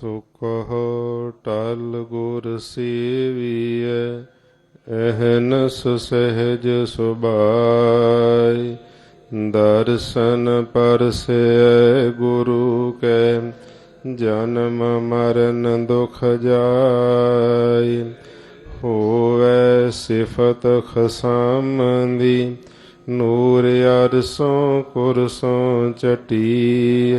ਸੁਕਹੁ ਟਲ ਗੁਰ ਸੇਵੀਐ, ਅਹਨਸ ਸਹਿਜ ਸੁਭਾਈ ਦਰਸ਼ਨ ਪਰਸੈ ਗੁਰੂ ਕੈ, ਜਨਮ ਮਰਨ ਦੁਖ ਜਾਈ ਹੋਵੇ ਸਿਫਤ ਖਸਾਮੰਦੀ, ਨੂਰ ਅਰਸੋਂ ਕੁਰਸੋਂ ਚਟੀ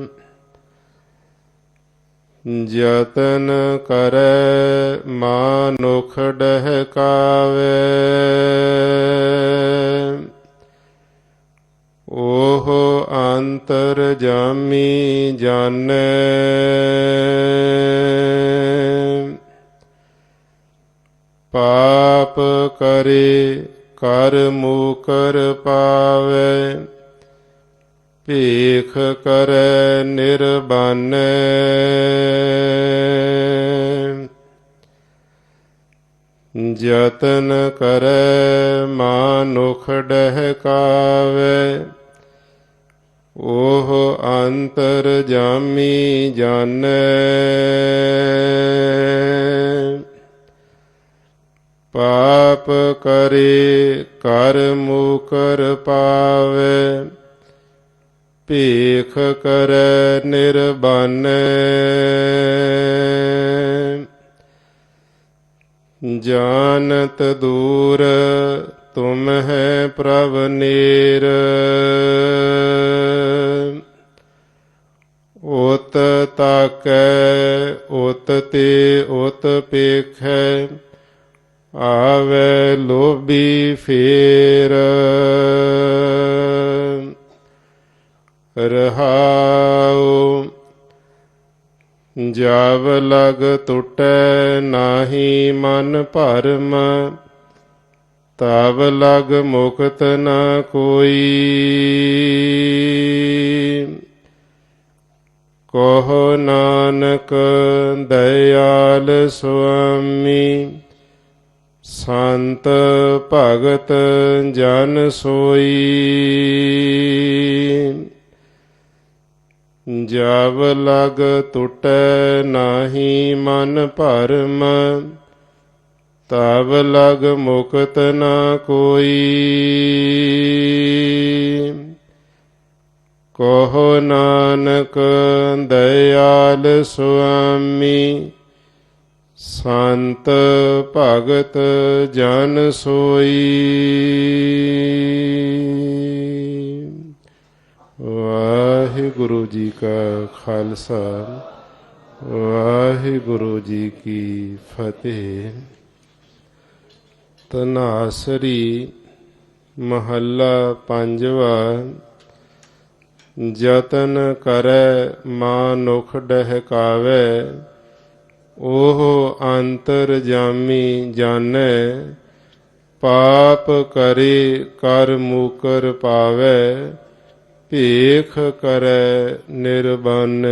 ਯਤਨ ਕਰੈ ਮਾਨੁਖ ਡਹਿਕਾਵੇ। ਉਹ ਅੰਤਰ ਜਾਮੀ ਜਾਣੈ। ਪਾਪ ਕਰੇ ਕਰ ਮੂਕਰ ਪਾਵੇ। ਭੇਖ ਕਰੈ ਨਿਰਬਨ। ਜਤਨ ਕਰੈ ਮਾਨੁਖ ਡਹਿਕਾਵੇ। ਉਹ ਅੰਤਰ ਜਾਮੀ ਜਾਣੈ। ਪਾਪ ਕਰੇ ਕਰ ਮੁਕਰ ਪਾਵੇ। ਭੇਖ ਕਰੈ ਨਿਰਬਨ। ਜਾਣਤ ਦੂਰ, ਤੁਮ ਹੈ ਪ੍ਰਭ ਨੀਰ। ਉਤ ਤਾਕੈ, ਉਤ ਤੇ ਉਤ ਪੇਖੈ, ਆਵੇ ਲੋਭੀ ਫੇਰ। ਰਹਾਉ ਜਬ ਲਗ ਟੁਟੈ ਨਾਹੀ ਮਨ ਭਰਮ ਤਬ ਲਗ ਮੁਕਤ ਨ ਕੋਈ। ਕਹੋ ਨਾਨਕ ਦਇਆਲ ਸੁਆਮੀ, ਸੰਤ ਭਗਤ ਜਨ ਸੋਈ। ਜਬ ਲਗ ਟੁਟੈ ਨਾਹੀ ਮਨ ਭਰਮ ਤਬ ਲਗ ਮੁਕਤ ਨਾ ਕੋਈ। ਕਹੋ ਨਾਨਕ ਦਇਆਲ ਸੁਆਮੀ, ਸੰਤ ਭਗਤ ਜਨ ਸੋਈ। ਵਾਹਿਗੁਰੂ ਜੀ ਕਾ ਖਾਲਸਾ, ਵਾਹਿਗੁਰੂ ਜੀ ਕੀ ਫਤਿਹ। ਤਨਾਸਰੀ ਮਹੱਲਾ ਪੰਜਵਾ ਜਤਨ ਕਰੈ ਮਾਨੁਖ ਡਹਿਕਾਵੇ, ਉਹ ਅੰਤਰ ਜਾਮੀ ਜਾਣੈ, ਪਾਪ ਕਰੇ ਕਰ ਮੂਕਰ ਪਾਵੇ। ਭੇਖ ਕਰੈ ਨਿਰਬਨ